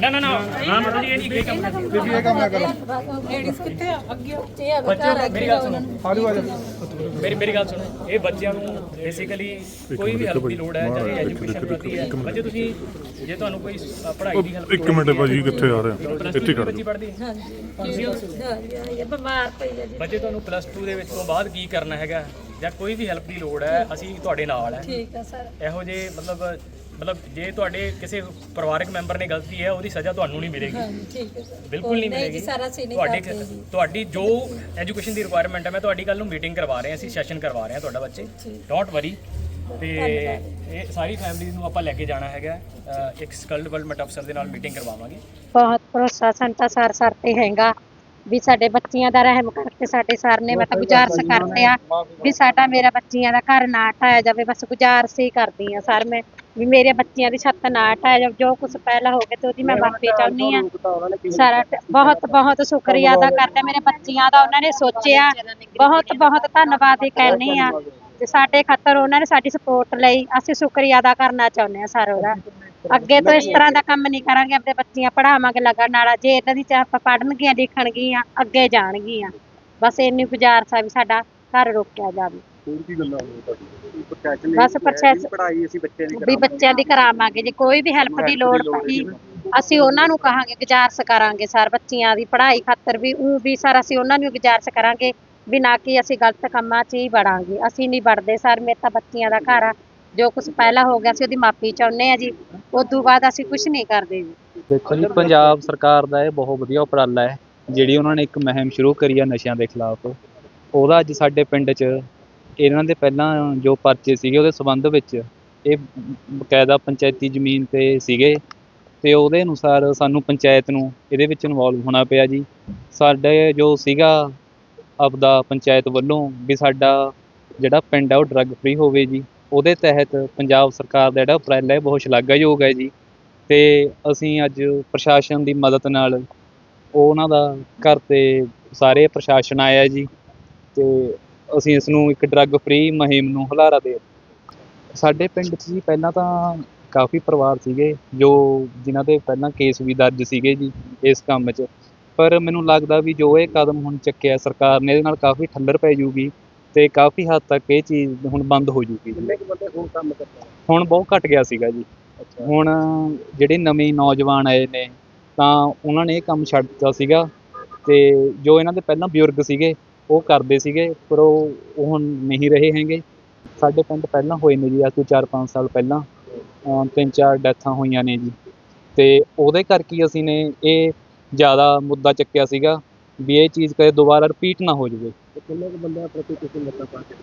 ਨਾ ਨਾ ਨਾ। ਨਾ ਮਾਤਾ ਜੀ ਇਹ ਨਹੀਂ ਇਹ ਕੰਮ ਕਰਦੀ ਬੀਬੀ ਇਹ ਕੰਮ ਨਾ ਕਰੋ। ਲੇਡੀਜ਼ ਕਿੱਥੇ ਆ? ਅੱਗੇ ਬੱਚੇ ਮੇਰੀ ਗੱਲ ਸੁਣੋ। ਆਜੂ ਆਜੂ। ਮੇਰੀ ਮੇਰੀ ਗੱਲ ਸੁਣੋ। ਇਹ ਬੱਚਿਆਂ ਨੂੰ ਬੇਸਿਕਲੀ ਕੋਈ ਵੀ ਹੈਲਪ ਦੀ ਲੋੜ ਹੈ ਚਾਹੇ ਐਜੂਕੇਸ਼ਨ ਪ੍ਰਤੀ ਹੈ। ਬੱਚੇ ਤੁਸੀਂ ਜੇ ਤੁਹਾਨੂੰ ਕੋਈ ਅ, ਪੜ੍ਹਾਈ ਦੀ ਹੈਲਪ ਇੱਕ ਮਿੰਟ ਭਾਜੀ ਕਿੱਥੇ ਆ ਰਹੇ ਆ? ਇੱਥੇ ਕਰ ਬੱਚੀ ਪੜ੍ਹਦੀ ਹੈ। ਤੁਸੀਂ ਇਹ ਬਿਮਾਰ ਪਈ ਹੈ ਜੀ। ਬੱਚੇ ਤੁਹਾਨੂੰ ਪਲੱਸ 2 ਦੇ ਵਿੱਚ ਤੋਂ ਬਾਅਦ ਕੀ ਕਰਨਾ ਹੈਗਾ? ਜਾਂ ਕੋਈ ਵੀ ਹੈਲਪ ਦੀ ਲੋੜ ਹੈ ਅਸੀਂ ਤੁਹਾਡੇ ਨਾਲ ਹੈ। ਠੀਕ ਹੈ ਸਰ। ਇਹੋ ਜੇ ਮਤਲਬ ਮਤਲਬ ਜੇ ਤੁਹਾਡੇ ਕਿਸੇ ਪਰਿਵਾਰਕ ਮੈਂਬਰ ਨੇ ਗਲਤੀ ਹੈ ਉਹਦੀ ਸਜ਼ਾ ਤੁਹਾਨੂੰ ਨਹੀਂ ਮਿਲੇਗੀ। ਠੀਕ ਹੈ ਸਰ। ਬਿਲਕੁਲ ਨਹੀਂ ਮਿਲੇਗੀ। ਸਾਰਾ ਅਸੀਂ ਨਹੀਂ ਤੁਹਾਡੀ ਤੁਹਾਡੀ ਜੋ ਐਜੂਕੇਸ਼ਨ ਦੀ ਰਿਕੁਆਇਰਮੈਂਟ ਹੈ ਮੈਂ ਤੁਹਾਡੀ ਕੱਲ ਨੂੰ ਮੀਟਿੰਗ ਕਰਵਾ ਰਹੇ ਹਾਂ ਅਸੀਂ ਸੈਸ਼ਨ ਕਰਵਾ ਰਹੇ ਹਾਂ ਤੁਹਾਡਾ ਬੱਚੇ। ਡੋਂਟ ਵਰੀ ਤੇ ਇਹ ਸਾਰੀ ਫੈਮਿਲੀ ਨੂੰ ਆਪਾਂ ਲੈ ਕੇ ਜਾਣਾ ਹੈਗਾ। ਇੱਕ ਸਕਲਡ ਡਿਵੈਲਪਮੈਂਟ ਅਫਸਰ ਦੇ ਨਾਲ ਮੀਟਿੰਗ ਕਰਵਾਵਾਂਗੇ। ਬਹੁਤ ਭਰੋਸਾ ਸੰਤਾ ਸਰ ਸਰ ਤੇ ਹੈਗਾ ਵੀ ਸਾਡੇ ਬੱਚੀਆਂ ਦਾ ਰਹਿਮ ਕਰਕੇ ਸਾਡੇ ਸਰ ਨੇ ਮਤਲਬ ਗੁਜ਼ਾਰਿਸ਼ ਕਰਦੇ ਆ ਵੀ ਸਾਡਾ ਮੇਰਾ ਬੱਚੀਆਂ ਦਾ ਘਰ ਨਾ ਢਾਇਆ ਜਾਵੇ ਬਸ ਗੁਜ਼ਾਰਿਸ਼ ਹੀ ਕਰਦੀ ਆ ਸਰ ਮੈਂ। ਵੀ ਮੇਰੇ ਬੱਚੀਆਂ ਦੀ ਛੱਤ ਨਾ ਜਾਵੇ ਜੋ ਕੁਝ ਪਹਿਲਾਂ ਹੋ ਗਿਆ ਤੇ ਉਹਦੀ ਮੈਂ ਮਾਫੀ ਚਾਹੁੰਦੀ ਆ ਸਾਰਾ ਬਹੁਤ ਬਹੁਤ ਸ਼ੁਕਰੀਆ ਅਦਾ ਕਰਦਾ ਮੇਰੇ ਬੱਚੀਆਂ ਦਾ ਉਹਨਾਂ ਨੇ ਸੋਚਿਆ ਬਹੁਤ ਬਹੁਤ ਧੰਨਵਾਦ ਹੀ ਕਹਿੰਦੀ ਆ ਤੇ ਸਾਡੇ ਖਾਤਰ ਉਹਨਾਂ ਨੇ ਸਾਡੀ ਸਪੋਰਟ ਲਈ ਅਸੀਂ ਸ਼ੁਕਰੀਆ ਅਦਾ ਕਰਨਾ ਚਾਹੁੰਦੇ ਆ ਸਰ ਉਹਦਾ ਅੱਗੇ ਤੋਂ ਇਸ ਤਰ੍ਹਾਂ ਦਾ ਕੰਮ ਨਹੀਂ ਕਰਾਂਗੇ ਆਪਣੇ ਬੱਚੀਆਂ ਪੜਾਵਾਂਗੇ ਲਗਨ ਨਾਲ ਜੇ ਇਹਨਾਂ ਦੀ ਚਾਹ ਪੜਨਗੀਆਂ ਲਿਖਣਗੀਆਂ ਅੱਗੇ ਜਾਣਗੀਆਂ। ਬਸ ਇੰਨੀ ਗੁਜ਼ਾਰਿਸ਼ ਆ ਵੀ ਸਾਡਾ ਘਰ ਰੋਕਿਆ ਜਾਵੇ। ਹੋਰ ਕੀ ਗੱਲਾਂ ਹੋਣੀ ਤੁਹਾਡੀ ਪ੍ਰੋਟੈਕਸ਼ਨ ਬਸ ਪ੍ਰੋਸੈਸ ਪੜਾਈ ਅਸੀਂ ਬੱਚੇ ਦੀ ਵੀ ਬੱਚਿਆਂ ਦੀ ਕਰਾਵਾਂਗੇ। ਜੇ ਕੋਈ ਵੀ ਹੈਲਪ ਦੀ ਲੋੜ ਪਈ ਅਸੀਂ ਉਹਨਾਂ ਨੂੰ ਕਹਾਂਗੇ ਗੁਜ਼ਾਰਿਸ਼ ਕਰਾਂਗੇ ਸਰ ਬੱਚੀਆਂ ਦੀ ਪੜ੍ਹਾਈ ਖਾਤਰ ਵੀ। ਉਹ ਵੀ ਸਰ ਅਸੀਂ ਉਹਨਾਂ ਨੂੰ ਗੁਜ਼ਾਰਿਸ਼ ਕਰਾਂਗੇ ਵੀ ਨਾ ਕਿ ਅਸੀਂ ਗਲਤ ਕੰਮਾਂ 'ਚ ਹੀ ਵੜਾਂਗੇ। ਅਸੀਂ ਨਹੀਂ ਵੜਦੇ ਸਰ ਮੇਰੇ ਤਾਂ ਬੱਚੀਆਂ ਦਾ ਘਰ ਆ। ਜੋ ਕੁਝ ਪਹਿਲਾਂ ਹੋ ਗਿਆ ਸੀ ਉਹਦੀ ਮਾਫੀ ਚਾਹੁੰਦੇ ਆ ਜੀ। ਉਸ ਤੋਂ ਬਾਅਦ ਅਸੀਂ ਕੁਝ ਨਹੀਂ ਕਰਦੇ ਜੀ। ਦੇਖੋ ਜੀ ਪੰਜਾਬ ਸਰਕਾਰ ਦਾ ਇਹ ਬਹੁਤ ਵਧੀਆ ਉਪਰਾਲਾ ਹੈ ਜਿਹੜੀ ਉਹਨਾਂ ਨੇ ਇੱਕ ਮੁਹਿੰਮ ਸ਼ੁਰੂ ਕਰੀ ਆ ਨਸ਼ਿਆਂ ਦੇ ਖਿਲਾਫ। ਉਹਦਾ ਅੱਜ ਸਾਡੇ ਪਿੰਡ 'ਚ ਇਹਨਾਂ ਦੇ ਪਹਿਲਾਂ ਜੋ ਪਰਚੇ ਸੀਗੇ ਉਹਦੇ ਸੰਬੰਧ ਵਿੱਚ ਇਹ ਬਕਾਇਦਾ ਪੰਚਾਇਤੀ ਜ਼ਮੀਨ ਤੇ ਸੀਗੇ ਤੇ ਉਹਦੇ ਅਨੁਸਾਰ ਸਾਨੂੰ ਪੰਚਾਇਤ ਨੂੰ ਇਹਦੇ ਵਿੱਚ ਇਨਵੋਲਵ ਹੋਣਾ ਪਿਆ ਜੀ। ਸਾਡੇ ਜੋ ਸੀਗਾ ਆਪਦਾ ਪੰਚਾਇਤ ਵੱਲੋਂ ਵੀ ਸਾਡਾ ਜਿਹੜਾ ਪਿੰਡ ਹੈ ਉਹ ਡਰੱਗ ਫ੍ਰੀ ਹੋਵੇ ਜੀ। ਉਹਦੇ ਤਹਿਤ ਪੰਜਾਬ ਸਰਕਾਰ ਦਾ ਜਿਹੜਾ ਉਪਰਾਲਾ ਹੈ ਬਹੁਤ ਸ਼ਲਾਘਾਯੋਗ ਹੈ ਜੀ। ਤੇ ਅਸੀਂ ਅੱਜ ਪ੍ਰਸ਼ਾਸਨ ਦੀ ਮਦਦ ਨਾਲ ਉਹਨਾਂ ਦਾ ਘਰ ਤੇ ਸਾਰੇ ਪ੍ਰਸ਼ਾਸਨ ਆਇਆ ਜੀ। ਤੇ ਅਸੀਂ ਇਸ ਨੂੰ ਇੱਕ ਡਰੱਗ ਫ੍ਰੀ ਮੁਹਿੰਮ ਨੂੰ ਹੁਲਾਰਾ ਦੇ ਸਾਡੇ ਪਿੰਡ 'ਚ ਜੀ ਪਹਿਲਾਂ ਤਾਂ ਕਾਫੀ ਪਰਿਵਾਰ ਸੀਗੇ ਜੋ ਜਿਨ੍ਹਾਂ ਦੇ ਪਹਿਲਾਂ ਕੇਸ ਵੀ ਦਰਜ ਸੀਗੇ ਜੀ ਇਸ ਕੰਮ 'ਚ। ਪਰ ਮੈਨੂੰ ਲੱਗਦਾ ਵੀ ਜੋ ਇਹ ਕਦਮ ਹੁਣ ਚੱਕਿਆ ਸਰਕਾਰ ਨੇ ਇਹਦੇ ਨਾਲ ਕਾਫੀ ਠੱਲਰ ਪੈ ਜੂਗੀ ਤੇ ਕਾਫੀ ਹੱਦ ਤੱਕ ਇਹ ਚੀਜ਼ ਹੁਣ ਬੰਦ ਹੋ ਜੂਗੀ ਜੀ। ਕਿੰਨੇ ਕੁ ਬੰਦੇ ਹੁਣ ਕੰਮ ਕਰਦੇ ਹੁਣ ਬਹੁਤ ਘਟ ਗਿਆ ਸੀਗਾ ਜੀ। ਹੁਣ ਜਿਹੜੇ ਨਵੇਂ ਨੌਜਵਾਨ ਆਏ ਨੇ ਤਾਂ ਉਹਨਾਂ ਨੇ ਇਹ ਕੰਮ ਛੱਡ ਦਿੱਤਾ ਸੀਗਾ ਤੇ ਜੋ ਇਹਨਾਂ ਦੇ ਪਹਿਲਾਂ ਬਜ਼ੁਰਗ ਸੀਗੇ ਉਹ ਕਰਦੇ ਸੀਗੇ ਪਰ ਉਹ ਹੁਣ ਨਹੀਂ ਰਹੇ ਹੈਗੇ। ਸਾਡੇ ਪਿੰਡ ਪਹਿਲਾਂ ਹੋਏ ਨੇ ਜੀ ਅੱਜ ਤੋਂ 4-5 ਸਾਲ ਪਹਿਲਾਂ ਤਿੰਨ ਚਾਰ ਡੈਥਾਂ ਹੋਈਆਂ ਨੇ ਜੀ। ਤੇ ਉਹਦੇ ਕਰਕੇ ਅਸੀਂ ਨੇ ਇਹ ਜ਼ਿਆਦਾ ਮੁੱਦਾ ਚੱਕਿਆ ਸੀਗਾ ਵੀ ਇਹ ਚੀਜ਼ ਕਦੇ ਦੁਬਾਰਾ ਰਿਪੀਟ ਨਾ ਹੋ ਜਾਵੇ। ਤੇ ਕਿੰਨੇ ਕੁ ਬੰਦੇ ਪ੍ਰਤੀ ਤੁਸੀਂ ਮਤਾ ਪਾ ਕੇ?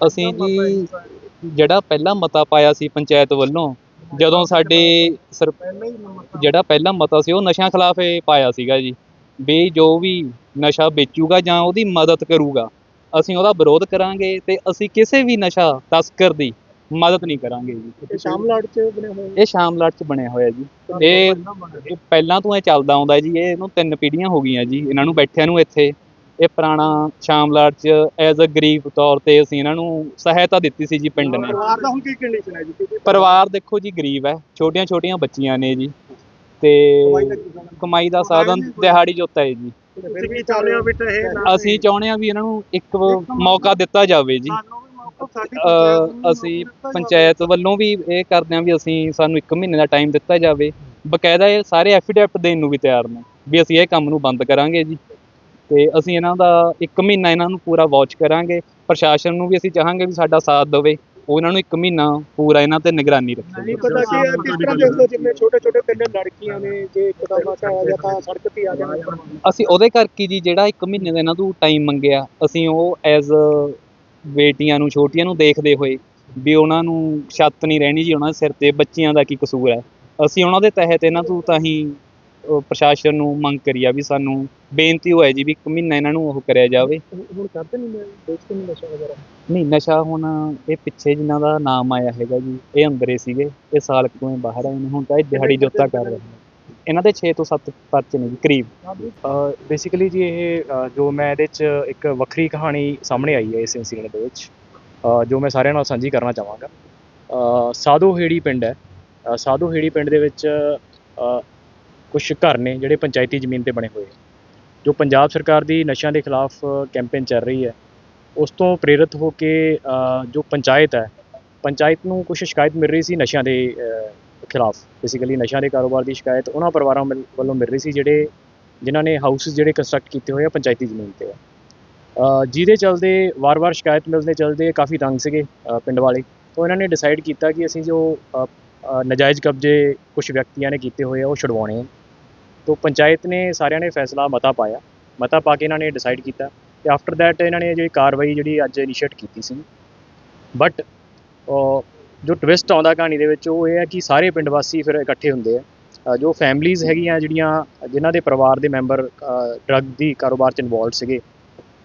ਅਸੀਂ ਜੀ ਜਿਹੜਾ ਪਹਿਲਾ ਮਤਾ ਪਾਇਆ ਸੀ ਪੰਚਾਇਤ ਵੱਲੋਂ ਜਦੋਂ ਸਾਡੇ ਜਿਹੜਾ ਪਹਿਲਾ ਮਤਾ ਸੀ ਉਹ ਨਸ਼ਿਆਂ ਖਿਲਾਫ ਇਹ ਪਾਇਆ ਸੀਗਾ ਜੀ। ਵੀ ਜੋ ਵੀ ਨਸ਼ਾ ਵੇਚੂਗਾ ਜਾਂ ਉਹਦੀ ਮਦਦ ਕਰੂਗਾ ਅਸੀਂ ਉਹਦਾ ਵਿਰੋਧ ਕਰਾਂਗੇ ਤੇ ਅਸੀਂ ਕਿਸੇ ਵੀ ਨਸ਼ਾ ਤਸਕਰ ਦੀ ਮਦਦ ਨਹੀਂ ਕਰਾਂਗੇ ਜੀ। ਇਹ ਸ਼ਾਮਲਾਟ ਚ ਬਣੇ ਹੋਏ ਇਹ ਸ਼ਾਮਲਾਟ ਚ ਬਣਿਆ ਹੋਇਆ ਜੀ। ਇਹ ਇਹ ਪਹਿਲਾਂ ਤੋਂ ਇਹ ਚੱਲਦਾ ਆਉਂਦਾ ਜੀ ਇਹ ਇਹਨੂੰ ਤਿੰਨ ਪੀੜ੍ਹੀਆਂ ਹੋ ਗਈਆਂ ਜੀ ਇਹਨਾਂ ਨੂੰ ਬੈਠਿਆਂ ਨੂੰ ਇੱਥੇ। ਇਹ ਪੁਰਾਣਾ ਸ਼ਾਮਲਾਟ ਚ ਐਜ਼ ਅ ਗਰੀਬ ਤੌਰ ਤੇ ਅਸੀਂ ਇਹਨਾਂ ਨੂੰ ਸਹਾਇਤਾ ਦਿੱਤੀ ਸੀ ਜੀ ਪਿੰਡ ਨੇ। ਪਰਿਵਾਰ ਦਾ ਹੁਣ ਕੀ ਕੰਡੀਸ਼ਨ ਹੈ ਜੀ? ਕਿਉਂਕਿ ਪਰਿਵਾਰ ਦੇਖੋ ਜੀ ਗਰੀਬ ਹੈ ਛੋਟੀਆਂ ਛੋਟੀਆਂ ਬੱਚੀਆਂ ਨੇ ਜੀ। ਤੇ ਕਮਾਈ ਦਾ ਸਾਧਨ? ਦਿਹਾੜੀ ਜੋਤਾ ਹੈ ਜੀ। ਫਿਰ ਵੀ ਚਾਹੁੰਦੇ ਹੋ ਵੀ ਇਹ ਨਾ ਅਸੀਂ ਚਾਹੁੰਦੇ ਹਾਂ ਵੀ ਇਹਨਾਂ ਨੂੰ ਇੱਕ ਮੌਕਾ ਦਿੱਤਾ ਜਾਵੇ ਜੀ। ਅਸੀਂ ਪੰਚਾਇਤ ਵੱਲੋਂ ਵੀ ਇਹ ਕਰਦੇ ਹਾਂ ਵੀ ਅਸੀਂ ਸਾਨੂੰ 1 ਮਹੀਨੇ ਦਾ ਟਾਈਮ ਦਿੱਤਾ ਜਾਵੇ। ਬਕਾਇਦਾ ਇਹ ਸਾਰੇ ਐਫੀਡੈਵਿਟ ਦੇਣ ਨੂੰ ਵੀ ਤਿਆਰ ਨੇ ਵੀ ਅਸੀਂ ਇਹ ਕੰਮ ਨੂੰ ਬੰਦ ਕਰਾਂਗੇ ਜੀ। ਤੇ ਅਸੀਂ ਇਹਨਾਂ ਦਾ 1 ਮਹੀਨਾ ਇਹਨਾਂ ਨੂੰ ਪੂਰਾ ਵਾਚ ਕਰਾਂਗੇ। ਪ੍ਰਸ਼ਾਸਨ ਨੂੰ ਵੀ ਅਸੀਂ ਚਾਹਾਂਗੇ ਵੀ ਸਾਡਾ ਸਾਥ ਦੇਵੇ। ਉਹ ਇਹਨਾਂ ਨੂੰ 1 ਮਹੀਨਾ ਪੂਰਾ ਇਹਨਾਂ ਤੇ ਨਿਗਰਾਨੀ ਰੱਖੇ। ਨਹੀਂ ਪਤਾ ਕਿ ਇਹ ਕਿਸ ਤਰ੍ਹਾਂ ਦੇਖਦੇ ਹੋ ਜਿਵੇਂ ਛੋਟੇ ਛੋਟੇ ਤਿੰਨ ਲੜਕੀਆਂ ਨੇ ਜੇ ਇੱਕਦਮ ਆ ਜਾਂ ਤਾਂ ਸੜਕ ਤੇ ਆ ਜਾਣ ਅਸੀਂ ਉਹਦੇ ਕਰਕੇ ਜੀ ਜਿਹੜਾ 1 ਮਹੀਨੇ ਦਾ ਇਹਨਾਂ ਤੋਂ ਟਾਈਮ ਮੰਗਿਆ ਅਸੀਂ ਉਹ ਐਜ਼ ਬੇਟੀਆਂ ਨੂੰ ਛੋਟੀਆਂ ਨੂੰ ਦੇਖਦੇ ਹੋਏ ਵੀ ਉਹਨਾਂ ਨੂੰ ਛੱਤ ਨਹੀਂ ਰਹਿਣੀ ਜੀ ਉਹਨਾਂ ਦੇ ਸਿਰ ਤੇ ਬੱਚਿਆਂ ਦਾ ਕੀ ਕਸੂਰ ਹੈ। ਅਸੀਂ ਉਹਨਾਂ ਦੇ ਤਹਿਤ ਇਹਨਾਂ ਤੋਂ ਤਾਂ ਹੀ ਪ੍ਰਸ਼ਾਸਨ ਨੂੰ ਮੰਗ ਕਰੀ ਆ ਵੀ ਸਾਨੂੰ ਬੇਨਤੀ ਹੋਇਆ ਜੀ ਵੀ 1 ਮਹੀਨਾ ਇਹਨਾਂ ਨੂੰ ਉਹ ਕਰਿਆ ਜਾਵੇ। ਹੁਣ ਕਰਦੇ ਨਹੀਂ ਮੈਂ ਦੇਖਦੇ ਨਹੀਂ ਨਸ਼ਾ ਵਗੈਰਾ? ਨਹੀਂ ਨਸ਼ਾ ਹੁਣ ਇਹ ਪਿੱਛੇ ਜਿਨ੍ਹਾਂ ਦਾ ਨਾਮ ਆਇਆ ਹੈਗਾ ਜੀ ਇਹ ਅੰਦਰੇ ਸੀਗੇ ਇਹ ਸਾਲ ਕੁ ਤੋਂ ਇਹ ਬਾਹਰ ਆਏ ਨੇ ਹੁਣ ਤਾਂ ਇਹ ਦਿਹਾੜੀ ਜੋਤਾ ਕਰ ਰਹੇ ਨੇ। ਇਹਨਾਂ ਦੇ 6 ਤੋਂ 7 ਪਰਚੇ ਨੇ ਜੀ ਕਰੀਬ। ਬੇਸਿਕਲੀ ਜੀ ਇਹ ਜੋ ਮੈਂ ਇਹਦੇ 'ਚ ਇੱਕ ਵੱਖਰੀ ਕਹਾਣੀ ਸਾਹਮਣੇ ਆਈ ਹੈ ਇਸ ਇਨਸੀਡੈਂਟ ਦੇ ਵਿੱਚ ਜੋ ਮੈਂ ਸਾਰਿਆਂ ਨਾਲ ਸਾਂਝੀ ਕਰਨਾ ਚਾਹਾਂਗਾ। ਸਾਧੂ ਹੇੜੀ ਪਿੰਡ ਹੈ। ਸਾਧੂ ਹੇੜੀ ਪਿੰਡ ਦੇ ਵਿੱਚ ਕੁਝ ਘਰ ਨੇ ਜਿਹੜੇ ਪੰਚਾਇਤੀ ਜ਼ਮੀਨ ਤੇ ਬਣੇ ਹੋਏ ਜੋ ਪੰਜਾਬ ਸਰਕਾਰ ਦੀ ਨਸ਼ਿਆਂ ਦੇ ਖਿਲਾਫ ਕੈਂਪੇਨ ਚੱਲ ਰਹੀ ਹੈ ਉਸ ਤੋਂ ਪ੍ਰੇਰਿਤ ਹੋ ਕੇ ਜੋ ਪੰਚਾਇਤ ਹੈ ਪੰਚਾਇਤ ਨੂੰ ਕੁਝ ਸ਼ਿਕਾਇਤ ਮਿਲ ਰਹੀ ਸੀ ਨਸ਼ਿਆਂ ਦੇ ਖਿਲਾਫ। ਬੇਸਿਕਲੀ ਨਸ਼ਿਆਂ ਦੇ ਕਾਰੋਬਾਰ ਦੀ ਸ਼ਿਕਾਇਤ ਉਹਨਾਂ ਪਰਿਵਾਰਾਂ ਮਿਲ- ਵੱਲੋਂ ਮਿਲ ਰਹੀ ਸੀ ਜਿਹੜੇ ਜਿਨ੍ਹਾਂ ਨੇ ਹਾਊਸਸ ਜਿਹੜੇ ਕੰਸਟਰਕਟ ਕੀਤੇ ਹੋਏ ਆ ਪੰਚਾਇਤੀ ਜ਼ਮੀਨ ਤੇ। ਆ ਜਿਹਦੇ ਚਲਦੇ ਵਾਰ-ਵਾਰ ਸ਼ਿਕਾਇਤ ਮਿਲਦੇ ਚਲਦੇ ਕਾਫੀ ਤੰਗ ਸੀਗੇ ਪਿੰਡ ਵਾਲੇ। ਤਾਂ ਇਹਨਾਂ ਨੇ ਡਿਸਾਈਡ ਕੀਤਾ ਕਿ ਅਸੀਂ ਜੋ ਅ, ਨਾਜਾਇਜ਼ ਕਬਜ਼ੇ ਕੁਝ ਵਿਅਕਤੀਆਂ ਨੇ ਕੀਤੇ ਹੋਏ ਆ ਉਹ ਛੁਡਵਾਉਣੇ ਆ। ਤੋਂ ਪੰਚਾਇਤ ਨੇ ਸਾਰਿਆਂ ਨੇ ਫੈਸਲਾ ਮਤਾ ਪਾਇਆ। ਮਤਾ ਪਾ ਕੇ ਇਹਨਾਂ ਨੇ ਡਿਸਾਈਡ ਕੀਤਾ ਤੇ ਆਫਟਰ ਦੈਟ ਇਹਨਾਂ ਨੇ ਜਿਹੜੀ ਕਾਰਵਾਈ ਜਿਹੜੀ ਅੱਜ ਇਨੀਸ਼ੀਏਟ ਕੀਤੀ ਸੀ। ਬਟ ਜੋ ਟਵਿਸਟ ਆਉਂਦਾ ਕਹਾਣੀ ਦੇ ਵਿੱਚ ਉਹ ਇਹ ਹੈ ਕਿ ਸਾਰੇ ਪਿੰਡ ਵਾਸੀ ਫਿਰ ਇਕੱਠੇ ਹੁੰਦੇ ਆ। ਜੋ ਫੈਮਲੀਜ਼ ਹੈਗੀਆਂ ਜਿਹੜੀਆਂ ਜਿਨ੍ਹਾਂ ਦੇ ਪਰਿਵਾਰ ਦੇ ਮੈਂਬਰ ਡਰੱਗ ਦੀ ਕਾਰੋਬਾਰ 'ਚ ਇਨਵੋਲਡ ਸੀਗੇ,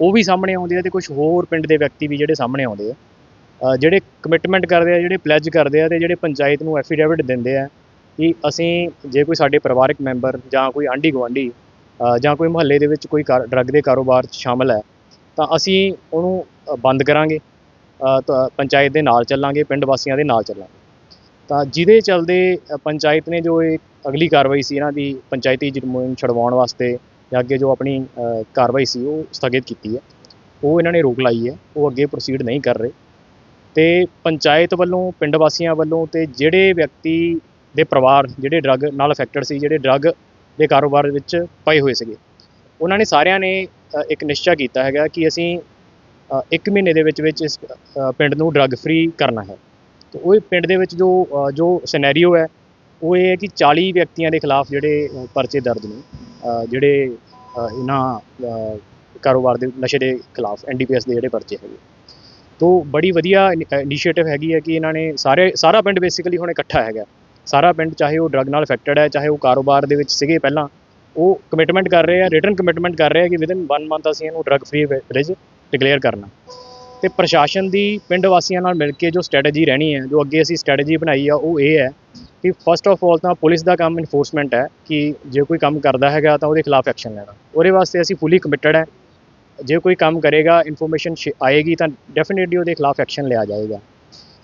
ਉਹ ਵੀ ਸਾਹਮਣੇ ਆਉਂਦੇ ਆ ਤੇ ਕੁਝ ਹੋਰ ਪਿੰਡ ਦੇ ਵਿਅਕਤੀ ਵੀ ਜਿਹੜੇ ਸਾਹਮਣੇ ਆਉਂਦੇ ਆ। ਜਿਹੜੇ ਕਮਿਟਮੈਂਟ ਕਰਦੇ ਆ, ਜਿਹੜੇ ਪਲੈਜ ਕਰਦੇ ਆ ਤੇ ਜਿਹੜੇ ਪੰਚਾਇਤ ਨੂੰ ਐਫੀਡੇਵਿਟ ਦਿੰਦੇ ਆ ਕਿ ਅਸੀਂ ਜੇ ਕੋਈ ਸਾਡੇ ਪਰਿਵਾਰਕ ਮੈਂਬਰ ਜਾਂ ਕੋਈ ਆਂਢੀ ਗੁਆਂਢੀ ਜਾਂ ਕੋਈ ਮੁਹੱਲੇ ਦੇ ਵਿੱਚ ਕੋਈ ਡਰੱਗ ਦੇ ਕਾਰੋਬਾਰ 'ਚ ਸ਼ਾਮਲ ਹੈ, ਤਾਂ ਅਸੀਂ ਉਹਨੂੰ ਬੰਦ ਕਰਾਂਗੇ ਤਾਂ ਪੰਚਾਇਤ ਦੇ ਨਾਲ ਚੱਲਾਂਗੇ, ਪਿੰਡ ਵਾਸੀਆਂ ਦੇ ਨਾਲ ਚੱਲਾਂਗੇ। ਤਾਂ ਜਿਹਦੇ ਚਲਦੇ ਪੰਚਾਇਤ ਨੇ ਜੋ ਇਹ ਅਗਲੀ ਕਾਰਵਾਈ ਸੀ ਇਹਨਾਂ ਦੀ, ਪੰਚਾਇਤੀ ਜ਼ਮੀਨ ਛਡਵਾਉਣ ਵਾਸਤੇ ਜਾਂ ਅੱਗੇ ਜੋ ਆਪਣੀ ਕਾਰਵਾਈ ਸੀ ਉਹ ਸਥਗਿਤ ਕੀਤੀ ਹੈ, ਉਹ ਇਹਨਾਂ ਨੇ ਰੋਕ ਲਾਈ ਹੈ, ਉਹ ਅੱਗੇ ਪ੍ਰੋਸੀਡ ਨਹੀਂ ਕਰ ਰਹੇ। ਤੇ ਪੰਚਾਇਤ ਵੱਲੋਂ, ਪਿੰਡ ਵਾਸੀਆਂ ਵੱਲੋਂ ਤੇ ਜਿਹੜੇ ਵਿਅਕਤੀ ਦੇ ਪਰਿਵਾਰ ਜਿਹੜੇ ਡਰੱਗ ਨਾਲ ਅਫੈਕਟਡ ਸੀ ਜਿਹੜੇ ਡਰੱਗ ਦੇ ਕਾਰੋਬਾਰ ਵਿੱਚ ਪਏ ਹੋਏ ਸੀਗੇ। ਉਹਨਾਂ ਨੇ ਸਾਰਿਆਂ ਨੇ ਇੱਕ ਨਿਸ਼ਚਾ ਕੀਤਾ ਹੈਗਾ ਕਿ ਅਸੀਂ ਅ, ਇੱਕ ਮਹੀਨੇ ਦੇ ਵਿੱਚ ਵਿੱਚ ਇਸ ਪਿੰਡ ਨੂੰ ਡਰੱਗ ਫ੍ਰੀ ਕਰਨਾ ਹੈ। ਤੇ ਉਹ ਪਿੰਡ ਦੇ ਵਿੱਚ ਜੋ ਜੋ ਸਿਨੈਰੀਓ ਹੈ ਉਹ ਇਹ ਹੈ ਕਿ 40 ਵਿਅਕਤੀਆਂ ਦੇ ਖਿਲਾਫ ਜਿਹੜੇ ਪਰਚੇ ਦਰਜ ਨੇ ਜਿਹੜੇ ਇਹਨਾਂ ਕਾਰੋਬਾਰ ਦੇ ਨਸ਼ੇ ਦੇ ਖਿਲਾਫ ਐਨਡੀਪੀਐਸ ਦੇ ਜਿਹੜੇ ਪਰਚੇ ਹੈਗੇ। ਤੋ ਬੜੀ ਵਧੀਆ ਇਨੀਸ਼ੀਏਟਿਵ ਹੈਗੀ ਹੈ ਕਿ ਇਹਨਾਂ ਨੇ ਸਾਰੇ ਸਾਰਾ ਪਿੰਡ ਬੇਸਿਕਲੀ ਹੁਣ ਇਕੱਠਾ ਹੈਗਾ। ਸਾਰਾ ਪਿੰਡ ਚਾਹੇ ਉਹ ਡਰੱਗ ਨਾਲ ਅਫੈਕਟਡ ਹੈ, ਚਾਹੇ ਉਹ ਕਾਰੋਬਾਰ ਦੇ ਵਿੱਚ ਸੀਗੇ ਪਹਿਲਾਂ, ਉਹ ਕਮਿਟਮੈਂਟ ਕਰ ਰਹੇ ਆ ਰਿਟਰਨ ਕਮਿਟਮੈਂਟ ਕਰ ਰਹੇ ਆ ਕਿ ਵਿਦਨ 1 ਮੰਥ ਅਸੀਂ ਇਹਨੂੰ ਡਰੱਗ ਫ੍ਰੀ ਵਿਲੇਜ ਡਿਕਲੇਅਰ ਕਰਨਾ। ਤੇ ਪ੍ਰਸ਼ਾਸਨ ਦੀ ਪਿੰਡ ਵਾਸੀਆਂ ਨਾਲ ਮਿਲ ਕੇ ਜੋ ਸਟ੍ਰੈਟਜੀ ਰਹਿਣੀ ਹੈ, ਜੋ ਅੱਗੇ ਅਸੀਂ ਸਟ੍ਰੈਟਜੀ ਬਣਾਈ ਆ, ਉਹ ਇਹ ਹੈ ਕਿ ਫਸਟ ਆਫ ਆਲ ਤਾਂ ਪੁਲਿਸ ਦਾ ਕੰਮ ਇਨਫੋਰਸਮੈਂਟ ਹੈ ਕਿ ਜੇ ਕੋਈ ਕੰਮ ਕਰਦਾ ਹੈਗਾ ਤਾਂ ਉਹਦੇ ਖਿਲਾਫ ਐਕਸ਼ਨ ਲੈਣਾ। ਉਹਦੇ ਵਾਸਤੇ ਅਸੀਂ ਫੁੱਲੀ ਕਮਿਟਡ ਹੈ। ਜੇ ਕੋਈ ਕੰਮ ਕਰੇਗਾ ਇਨਫੋਰਮੇਸ਼ਨ ਆਏਗੀ ਤਾਂ ਡੈਫੀਨਿਟਲੀ ਉਹਦੇ ਖਿਲਾਫ ਐਕਸ਼ਨ ਲਿਆ ਜਾਏਗਾ।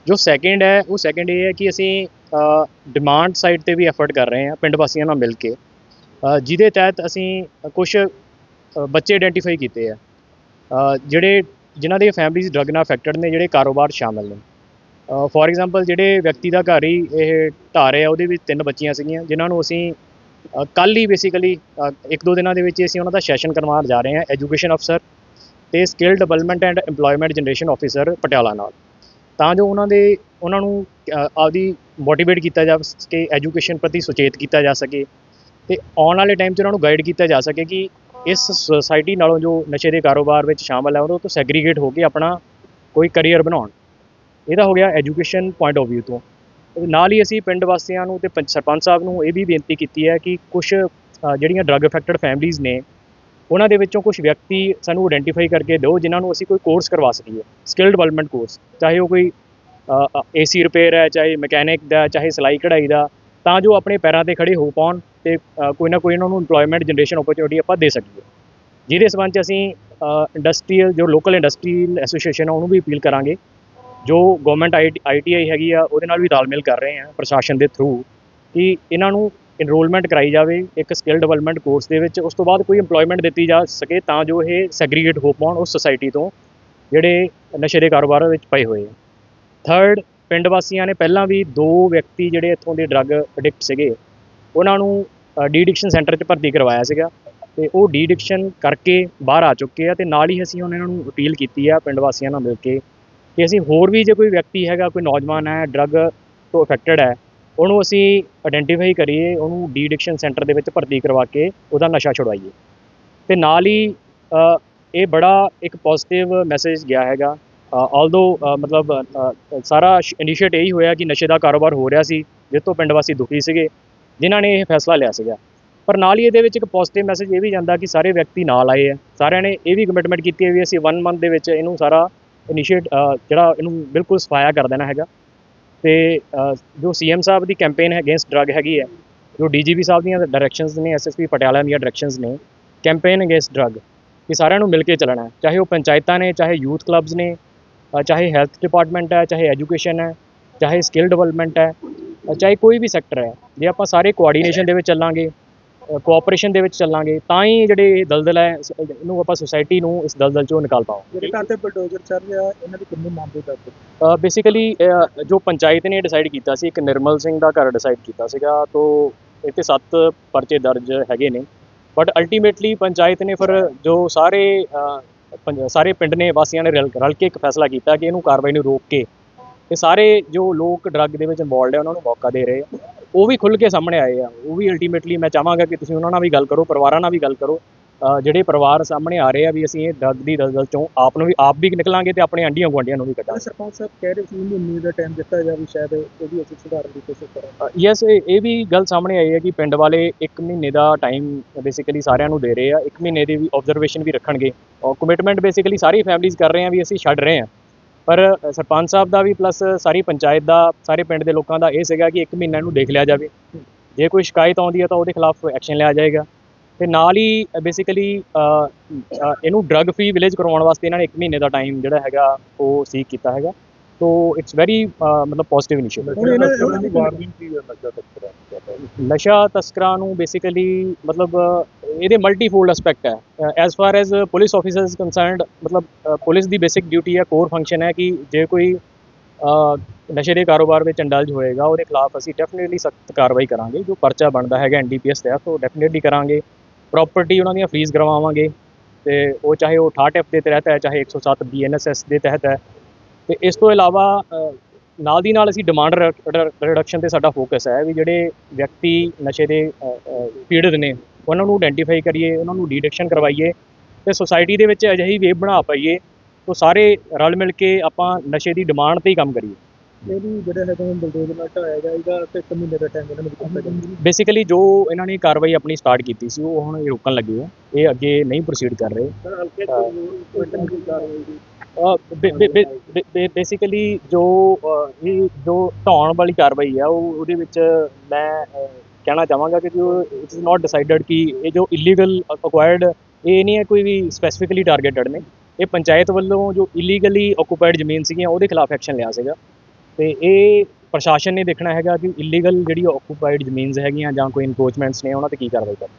ਜੋ ਸੈਕਿੰਡ ਹੈ, ਉਹ ਸੈਕਿੰਡ ਇਹ ਹੈ ਕਿ ਅਸੀਂ ਡਿਮਾਂਡ ਸਾਈਡ ਤੇ ਵੀ ਐਫਰਟ ਕਰ ਰਹੇ ਹਾਂ, ਪਿੰਡ ਵਾਸੀਆਂ ਨਾਲ ਮਿਲ ਕੇ। ਜਿਹਦੇ ਤਹਿਤ ਅਸੀਂ ਕੁਝ ਬੱਚੇ ਆਇਡੈਂਟੀਫਾਈ ਕੀਤੇ ਆ। ਜਿਹੜੇ, ਜਿਨ੍ਹਾਂ ਦੀਆਂ ਫੈਮਿਲੀਜ਼ ਡਰੱਗ ਨਾਲ ਅਫੈਕਟਡ ਨੇ, ਜਿਹੜੇ ਕਾਰੋਬਾਰ ਸ਼ਾਮਲ ਨੇ। ਫੋਰ ਐਗਜ਼ਾਮਪਲ ਜਿਹੜੇ ਵਿਅਕਤੀ ਦਾ ਘਰ ਹੀ ਇਹ ਢਾਹ ਆ ਉਹਦੇ ਵਿੱਚ ਤਿੰਨ ਬੱਚੀਆਂ ਸੀਗੀਆਂ, ਜਿਨ੍ਹਾਂ ਨੂੰ ਅਸੀਂ ਕੱਲ ਹੀ ਬੇਸਿਕਲੀ ਇੱਕ ਦੋ ਦਿਨਾਂ ਦੇ ਵਿੱਚ ਹੀ ਅਸੀਂ ਉਹਨਾਂ ਦਾ ਸੈਸ਼ਨ ਕਰਵਾਉਣ ਜਾ ਰਹੇ ਹਾਂ ਐਜੂਕੇਸ਼ਨ ਅਫਸਰ ਤੇ skill development and EMPLOYMENT generation officer Patiala ਨਾਲ। ਤਾਂ ਜੋ ਉਹਨਾਂ ਦੇ, ਉਹਨਾਂ ਨੂੰ ਆਪਦੀ ਮੋਟੀਵੇਟ ਕੀਤਾ ਜਾ ਸਕੇ ਐਜੂਕੇਸ਼ਨ ਪ੍ਰਤੀ ਸੁਚੇਤ ਕੀਤਾ ਜਾ ਸਕੇ ਤੇ ਆਉਣ ਵਾਲੇ ਟਾਈਮ 'ਚ ਉਹਨਾਂ ਨੂੰ ਗਾਈਡ ਕੀਤਾ ਜਾ ਸਕੇ ਕਿ ਇਸ ਸੁਸਾਇਟੀ ਨਾਲੋਂ ਜੋ ਨਸ਼ੇ ਦੇ ਕਾਰੋਬਾਰ ਵਿੱਚ ਸ਼ਾਮਲ ਹੈ ਉਹਨਾਂ ਤੋਂ ਸੈਗਰੀਗੇਟ ਹੋ ਕੇ ਆਪਣਾ ਕੋਈ ਕੈਰੀਅਰ ਬਣਾਉਣ। ਇਹਦਾ ਹੋ ਗਿਆ ਐਜੂਕੇਸ਼ਨ ਪੁਆਇੰਟ ਆਫ View ਤੋਂ। ਨਾਲ ਹੀ ਅਸੀਂ ਪਿੰਡ ਵਾਸੀਆਂ ਨੂੰ ਤੇ ਪੰਚ- ਸਰਪੰਚ ਸਾਹਿਬ ਨੂੰ ਇਹ ਵੀ ਬੇਨਤੀ ਕੀਤੀ ਹੈ ਕਿ ਕੁਝ ਜਿਹੜੀਆਂ ਡਰੱਗ ਅਫੈਕਟਡ ਫੈਮਲੀਆਂ ਨੇ ਉਹਨਾਂ ਦੇ ਵਿੱਚੋਂ ਕੁਝ ਵਿਅਕਤੀ ਸਾਨੂੰ ਆਇਡੈਂਟੀਫਾਈ ਕਰਕੇ ਦਿਓ ਜਿਨ੍ਹਾਂ ਨੂੰ ਅਸੀਂ ਕੋਈ ਕੋਰਸ ਕਰਵਾ ਸਕੀਏ ਸਕਿੱਲ ਡਿਵੈਲਪਮੈਂਟ ਕੋਰਸ ਚਾਹੇ ਉਹ ਕੋਈ ਏਸੀ ਰਿਪੇਅਰ ਹੈ, ਚਾਹੇ ਮਕੈਨਿਕ ਦਾ, ਚਾਹੇ ਸਿਲਾਈ ਕਢਾਈ ਦਾ, ਤਾਂ ਜੋ ਆਪਣੇ ਪੈਰਾਂ ਤੇ ਖੜੇ ਹੋ ਪਾਉਣ ਤੇ ਕੋਈ ਨਾ ਕੋਈ ਉਹਨਾਂ ਨੂੰ EMPLOYMENT ਜਨਰੇਸ਼ਨ ਓਪਰਚੁਨਿਟੀ ਆਪਾਂ ਦੇ ਸਕੀਏ। ਜਿਹਦੇ ਸੰਬੰਧ 'ਚ ਅਸੀਂ ਇੰਡਸਟਰੀਅਲ ਜੋ ਲੋਕਲ ਇੰਡਸਟਰੀਅਲ ਐਸੋਸੀਏਸ਼ਨ ਆ, ਉਹਨੂੰ ਵੀ ਅਪੀਲ ਕਰਾਂਗੇ। ਜੋ ਗਵਰਨਮੈਂਟ ਆਈਟੀਆਈ ਹੈਗੀ ਆ, ਉਹਦੇ ਨਾਲ ਵੀ ਤਾਲਮੇਲ ਕਰ ਰਹੇ ਆ ਪ੍ਰਸ਼ਾਸਨ ਦੇ ਥਰੂ ਕਿ ਇਹਨਾਂ ਨੂੰ ਇਨਰੋਲਮੈਂਟ ਕਰਾਈ ਜਾਵੇ, ਇੱਕ ਸਕਿੱਲ ਡਿਵੈਲਪਮੈਂਟ ਕੋਰਸ ਦੇ ਵਿੱਚ, ਉਸ ਤੋਂ ਬਾਅਦ ਕੋਈ EMPLOYMENT ਦਿੱਤੀ ਜਾ ਸਕੇ ਤਾਂ ਜੋ ਇਹ ਸੈਗਰੀਗੇਟ ਹੋ ਪਾਉਣ ਉਸ ਸੁਸਾਇਟੀ ਤੋਂ, ਜਿਹੜੇ ਨਸ਼ੇ ਦੇ ਕਾਰੋਬਾਰ ਵਿੱਚ ਪਏ ਹੋਏ ਥਰਡ ਪਿੰਡ ਵਾਸੀਆਂ ਨੇ ਪਹਿਲਾਂ ਵੀ ਦੋ ਵਿਅਕਤੀ ਜਿਹੜੇ ਇੱਥੋਂ ਦੇ ਡਰੱਗ ਐਡਿਕਟ ਸੀਗੇ, ਉਹਨਾਂ ਨੂੰ ਡੀ ਐਡਿਕਸ਼ਨ ਸੈਂਟਰ 'ਚ ਭਰਤੀ ਕਰਵਾਇਆ ਸੀਗਾ ਤੇ ਉਹ ਡੀ ਐਡਿਕਸ਼ਨ ਕਰਕੇ ਬਾਹਰ ਆ ਚੁੱਕੇ ਆ ਤੇ ਨਾਲ ਹੀ ਅਸੀਂ ਉਹਨਾਂ ਨੂੰ ਅਪੀਲ ਕੀਤੀ ਆ ਪਿੰਡ ਵਾਸੀਆਂ ਨਾਲ ਮਿਲ ਕੇ ਕਿ ਅਸੀਂ ਹੋਰ ਵੀ ਜੇ ਕੋਈ ਵਿਅਕਤੀ ਹੈਗਾ, ਕੋਈ ਨੌਜਵਾਨ ਹੈ ਡਰੱਗ ਤੋਂ ਅਫੈਕਟਡ ਹੈ ਉਹਨੂੰ ਅਸੀਂ ਆਇਡੈਂਟੀਫਾਈ ਕਰੀਏ, ਉਹਨੂੰ ਡੀ ਐਡਿਕਸ਼ਨ ਸੈਂਟਰ ਦੇ ਵਿੱਚ ਭਰਤੀ ਕਰਵਾ ਕੇ ਉਹਦਾ ਨਸ਼ਾ ਛੁਡਵਾਈਏ। ਤੇ ਨਾਲ ਹੀ ਇਹ ਬੜਾ ਇੱਕ ਪੋਜ਼ਿਟਿਵ ਮੈਸੇਜ ਗਿਆ ਹੈਗਾ। ਆਲਦੋ ਮਤਲਬ ਸਾਰਾ ਇਨੀਸ਼ੀਏਟ ਇਹੀ ਹੋਇਆ ਕਿ ਨਸ਼ੇ ਦਾ ਕਾਰੋਬਾਰ ਹੋ ਰਿਹਾ ਸੀ ਜਿਸ ਤੋਂ ਪਿੰਡ ਵਾਸੀ ਦੁਖੀ ਸੀਗੇ, ਜਿਨ੍ਹਾਂ ਨੇ ਇਹ ਫੈਸਲਾ ਲਿਆ ਸੀਗਾ। ਪਰ ਨਾਲ ਹੀ ਇਹਦੇ ਵਿੱਚ ਇੱਕ ਪੋਜ਼ਿਟਿਵ ਮੈਸੇਜ ਇਹ ਵੀ ਜਾਂਦਾ ਕਿ ਸਾਰੇ ਵਿਅਕਤੀ ਨਾਲ ਆਏ ਆ। ਸਾਰਿਆਂ ਨੇ ਇਹ ਵੀ ਕਮਿਟਮੈਂਟ ਕੀਤੀ ਹੈ ਵੀ ਅਸੀਂ 1 ਮੰਥ ਦੇ ਵਿੱਚ ਇਹਨੂੰ ਸਾਰਾ ਇਨੀਸ਼ੀਏਟ ਜਿਹੜਾ ਇਹਨੂੰ ਬਿਲਕੁਲ ਸਫਾਇਆ ਕਰ ਦੇਣਾ ਹੈਗਾ। ਤੇ ਅ, ਜੋ ਸੀਐਮ ਸਾਹਿਬ ਦੀ ਕੈਂਪੇਨ ਹੈ ਅਗੇਂਸਟ ਡਰੱਗ ਹੈਗੀ ਹੈ ਜੋ ਡੀਜੀਪੀ ਸਾਹਿਬ ਦੀਆਂ ਡਾਇਰੈਕਸ਼ਨਸ ਨੇ ਐਸਐਸਪੀ ਪਟਿਆਲਾ ਦੀਆਂ ਡਾਇਰੈਕਸ਼ਨਸ ਨੇ ਕੈਂਪੇਨ ਅਗੇਂਸਟ ਡਰੱਗ ਕਿ ਸਾਰਿਆਂ ਨੂੰ ਮਿਲ ਕੇ ਚੱਲਣਾ ਚਾਹੇ ਉਹ ਪੰਚਾਇਤਾਂ ਨੇ ਚਾਹੇ ਯੂਥ ਕਲੱਬਸ ਨੇ ਚਾਹੇ ਹੈਲਥ ਡਿਪਾਰਟਮੈਂਟ ਹੈ ਚਾਹੇ ਐਜੂਕੇਸ਼ਨ ਹੈ ਚਾਹੇ ਸਕਿੱਲ ਡਿਵੈਲਪਮੈਂਟ ਹੈ ਚਾਹੇ ਕੋਈ ਵੀ ਸੈਕਟਰ ਹੈ ਜੇ ਆਪਾਂ ਸਾਰੇ ਕੋਆਰਡੀਨੇਸ਼ਨ ਦੇ ਵਿੱਚ ਚੱਲਾਂਗੇ ਕੋਆਪਰੇਸ਼ਨ ਦੇ ਵਿੱਚ ਚੱਲਾਂਗੇ ਤਾਂ ਹੀ ਜਿਹੜੇ ਇਹ ਦਲਦਲ ਹੈ ਸ- ਇਹਨੂੰ ਆਪਾਂ ਸੁਸਾਇਟੀ ਨੂੰ ਇਸ ਦਲਦਲ ਚੋਂ ਨਿਕਾਲ ਪਾਵਾਂਗੇ। ਜਿਹੜੇ ਘਰ ਤੇ ਬਲਡੋਜ਼ਰ ਚੱਲ ਰਿਹਾ ਇਹਨਾਂ ਦੀ ਕਿੰਨੀ ਮੰਗ ਕਰਦੇ ਬੇਸਿਕਲੀ ਜੋ ਪੰਚਾਇਤ ਨੇ ਡਿਸਾਈਡ ਕੀਤਾ ਸੀ ਇੱਕ ਨਿਰਮਲ ਸਿੰਘ ਦਾ ਘਰ ਡਿਸਾਈਡ ਕੀਤਾ ਸੀਗਾ ਤੋਂ ਇੱਥੇ ਸੱਤ ਪਰਚੇ ਦਰਜ ਹੈਗੇ ਨੇ। ਬਟ ਅਲਟੀਮੇਟਲੀ ਪੰਚਾਇਤ ਨੇ ਫਿਰ ਜੋ ਸਾਰੇ ਅ, ਪੰਜ- ਸਾਰੇ ਪਿੰਡ ਨੇ ਵਾਸੀਆਂ ਨੇ ਰਲ ਰਲ ਕੇ ਇੱਕ ਫੈਸਲਾ ਕੀਤਾ ਕਿ ਇਹਨੂੰ ਕਾਰਵਾਈ ਨੂੰ ਰੋਕ ਕੇ ਤੇ ਸਾਰੇ ਜੋ ਲੋਕ ਡਰੱਗ ਦੇ ਵਿੱਚ ਇਨਵੋਲਡ ਹੈ ਉਹਨਾਂ ਨੂੰ ਮੌਕਾ ਦੇ ਰਹੇ ਆ। ਉਹ ਵੀ ਖੁੱਲ੍ਹ ਕੇ ਸਾਹਮਣੇ ਆਏ ਆ। ਉਹ ਵੀ ਅਲਟੀਮੇਟਲੀ ਮੈਂ ਚਾਹਾਂਗਾ ਕਿ ਤੁਸੀਂ ਉਹਨਾਂ ਨਾਲ ਵੀ ਗੱਲ ਕਰੋ ਪਰਿਵਾਰਾਂ ਨਾਲ ਵੀ ਗੱਲ ਕਰੋ। ਜਿਹੜੇ ਪਰਿਵਾਰ ਸਾਹਮਣੇ ਆ ਰਹੇ ਆ ਵੀ ਅਸੀਂ ਇਹ ਡਰੱਗ ਦੀ ਦਲਦਲ ਚੋਂ ਆਪ ਨੂੰ ਵੀ ਆਪ ਵੀ ਨਿਕਲਾਂਗੇ ਤੇ ਆਪਣੇ ਆਂਢੀਆਂ ਗੁਆਂਢੀਆਂ ਨੂੰ ਵੀ ਕੱਢਾਂਗੇ। ਸਰਪੰਚ ਸਾਹਿਬ ਕਹਿ ਰਹੇ ਸੀ ਮਹੀਨੇ ਦਾ ਟਾਈਮ ਦਿੱਤਾ ਜਾਵੇ ਸ਼ਾਇਦ ਉਹ ਵੀ ਅਸੀਂ ਸੁਧਾਰਨ ਦੀ ਕੋਸ਼ਿਸ਼ ਕਰਾਂਗੇ। ਯੈਸ ਇਹ ਵੀ ਗੱਲ ਸਾਹਮਣੇ ਆਈ ਹੈ ਕਿ ਪਿੰਡ ਵਾਲੇ 1 ਮਹੀਨੇ ਦਾ ਟਾਈਮ ਬੇਸਿਕਲੀ ਸਾਰਿਆਂ ਨੂੰ ਦੇ ਰਹੇ ਆ। 1 ਮਹੀਨੇ ਦੀ ਵੀ ਆਬਜ਼ਰਵੇਸ਼ਨ ਵੀ ਰੱਖਣਗੇ। ਔਰ ਕਮਿਟਮੈਂਟ ਬੇਸਿਕਲੀ ਸਾਰੀ ਫੈਮਿਲੀਜ਼ ਕਰ ਰਹੇ ਆ ਵੀ ਅਸੀਂ ਛੱਡ ਰਹੇ ਆ। ਪਰ ਸਰਪੰਚ ਸਾਹਿਬ ਦਾ ਵੀ ਪਲੱਸ ਸਾਰੀ ਪੰਚਾਇਤ ਦਾ, ਸਾਰੇ ਪਿੰਡ ਦੇ ਲੋਕਾਂ ਦਾ ਇਹ ਸੀਗਾ ਕਿ 1 ਮਹੀਨਾ ਇਹਨੂੰ ਦੇਖ ਲਿਆ ਜਾਵੇ। ਜੇ ਕੋਈ ਸ਼ਿਕਾਇਤ ਆਉਂਦੀ ਹੈ ਤਾਂ ਉਹਦੇ ਖਿਲਾਫ ਐਕਸ਼ਨ ਲਿਆ ਜਾਏਗਾ। ਤੇ ਨਾਲ ਹੀ ਬੇਸਿਕਲੀ ਇਹਨੂੰ ਡਰੱਗ ਫ੍ਰੀ ਵਿਲੇਜ ਕਰਵਾਉਣ ਵਾਸਤੇ ਇਹਨਾਂ ਨੇ 1 ਮਹੀਨੇ ਦਾ ਟਾਈਮ ਜਿਹੜਾ ਹੈਗਾ ਉਹ ਸੀਕ ਕੀਤਾ ਹੈਗਾ। ਸੋ ਇਟਸ ਵੈਰੀ ਮਤਲਬ ਪੋਜ਼ਿਟਿਵ ਇਨੀਸ਼ੀਏਟਿਵ ਨਸ਼ਾ ਤਸਕਰਾਂ ਨੂੰ ਬੇਸਿਕਲੀ ਮਤਲਬ ਇਹਦੇ ਮਲਟੀਫੋਲਡ ਐਸਪੈਕਟ ਹੈ। As far as police officer is concerned ਮਤਲਬ ਪੁਲਿਸ ਦੀ ਬੇਸਿਕ ਡਿਊਟੀ ਹੈ ਕੋਰ ਫੰਕਸ਼ਨ ਹੈ ਕਿ ਜੇ ਕੋਈ ਨਸ਼ੇ ਦੇ ਕਾਰੋਬਾਰ ਵਿੱਚ ਇੰਡਲਜ ਹੋਏਗਾ ਉਹਦੇ ਖਿਲਾਫ ਅਸੀਂ ਡੈਫੀਨਿਟਲੀ ਸਖਤ ਕਾਰਵਾਈ ਕਰਾਂਗੇ। ਜੋ ਪਰਚਾ ਬਣਦਾ ਹੈਗਾ ਐਨਡੀਪੀਐਸ ਤਹਿਤ ਉਹ ਡੈਫੀਨਿਟਲੀ ਕਰਾਂਗੇ। ਪ੍ਰਾਪਰਟੀ ਉਹਨਾਂ ਦੀਆਂ ਫ੍ਰੀਜ਼ ਕਰਵਾਵਾਂਗੇ। ਤੇ ਉਹ ਚਾਹੇ ਉਹ 68 ਐਫ ਦੇ ਤਹਿਤ ਹੈ ਚਾਹੇ 107 ਬੀਐਨਐਸਐਸ ਦੇ ਤਹਿਤ ਹੈ। ਤੇ ਇਸ ਤੋਂ ਇਲਾਵਾ ਨਾਲ ਦੀ ਨਾਲ ਅਸੀਂ ਡਿਮਾਂਡ ਰਿਡਕਸ਼ਨ ਤੇ ਸਾਡਾ ਫੋਕਸ ਹੈ ਵੀ ਜਿਹੜੇ ਵਿਅਕਤੀ ਨਸ਼ੇ ਦੇ ਪੀੜਤ ਨੇ ਉਹਨਾਂ ਨੂੰ ਆਇਡੈਂਟੀਫਾਈ ਕਰੀਏ ਉਹਨਾਂ ਨੂੰ ਡਿਟੈਕਸ਼ਨ ਕਰਵਾਈਏ ਤੇ ਸੁਸਾਇਟੀ ਦੇ ਵਿੱਚ ਅਜਿਹੀ ਵੇਵ ਬਣਾ ਪਾਈਏ ਤੋਂ ਸਾਰੇ ਰਲ ਮਿਲ ਕੇ ਆਪਾਂ ਨਸ਼ੇ ਦੀ ਡਿਮਾਂਡ ਤੇ ਹੀ ਕੰਮ ਕਰੀਏ। ਇਹ ਵੀ ਜਿਹੜਾ ਹੈਗਾ ਹੁਣ ਬਲਡੋਜ਼ਰ ਨਾਲ ਢਾਇਆ ਜਾਏਗਾ ਤੇ ਇੱਕ ਮਹੀਨੇ ਦਾ ਟਾਈਮ ਇਹਨਾਂ ਨੂੰ ਦਿੱਤਾ ਜਾਏਗਾ। ਬੇਸਿਕਲੀ ਜੋ ਇਹਨਾਂ ਨੇ ਕਾਰਵਾਈ ਆਪਣੀ ਸਟਾਰਟ ਕੀਤੀ ਸੀ ਉਹ ਹੁਣ ਇਹ ਰੋਕਣ ਲੱਗੇ ਆ। ਇਹ ਅੱਗੇ ਨਹੀਂ ਪ੍ਰੋਸੀਡ ਕਰ ਰਹੇ। ਹਲਕੇ ਕੋਈ ਕਾਰਵਾਈ ਬੇਸਿਕਲੀ ਜੋ ਇਹ ਜੋ ਢਾਉਣ ਵਾਲੀ ਕਾਰਵਾਈ ਆ, ਉਹ ਉਹਦੇ ਵਿੱਚ ਮੈਂ ਕਹਿਣਾ ਚਾਹਾਂਗਾ ਕਿ ਜੋ ਇਟ ਇਜ਼ ਨਾਟ ਡਿਸਾਈਡਡ ਕਿ ਇਹ ਜੋ ਇਲੀਗਲ ਅਕਵਾਇਰਡ ਇਹ ਨਹੀਂ ਹੈ ਕੋਈ ਵੀ ਸਪੈਸੀਫਿਕਲੀ ਟਾਰਗੇਟਡ ਨੇ। ਇਹ ਪੰਚਾਇਤ ਵੱਲੋਂ ਜੋ ਇਲੀਗਲੀ ਆਕੂਪਾਈਡ ਜ਼ਮੀਨ ਸੀਗੀਆਂ ਉਹਦੇ ਖਿਲਾਫ ਐਕਸ਼ਨ ਲਿਆ ਸੀਗਾ। ਤੇ ਇਹ ਪ੍ਰਸ਼ਾਸਨ ਨੇ ਦੇਖਣਾ ਹੈਗਾ ਕਿ ਇਲੀਗਲ ਜਿਹੜੀ ਆਕੂਪਾਈਡ ਜ਼ਮੀਨਸ ਹੈਗੀਆਂ ਜਾਂ ਕੋਈ ਇਨਕਰੋਚਮੈਂਟਸ ਨੇ, ਉਹਨਾਂ ਤੇ ਕੀ ਕਾਰਵਾਈ ਕਰਨੀ।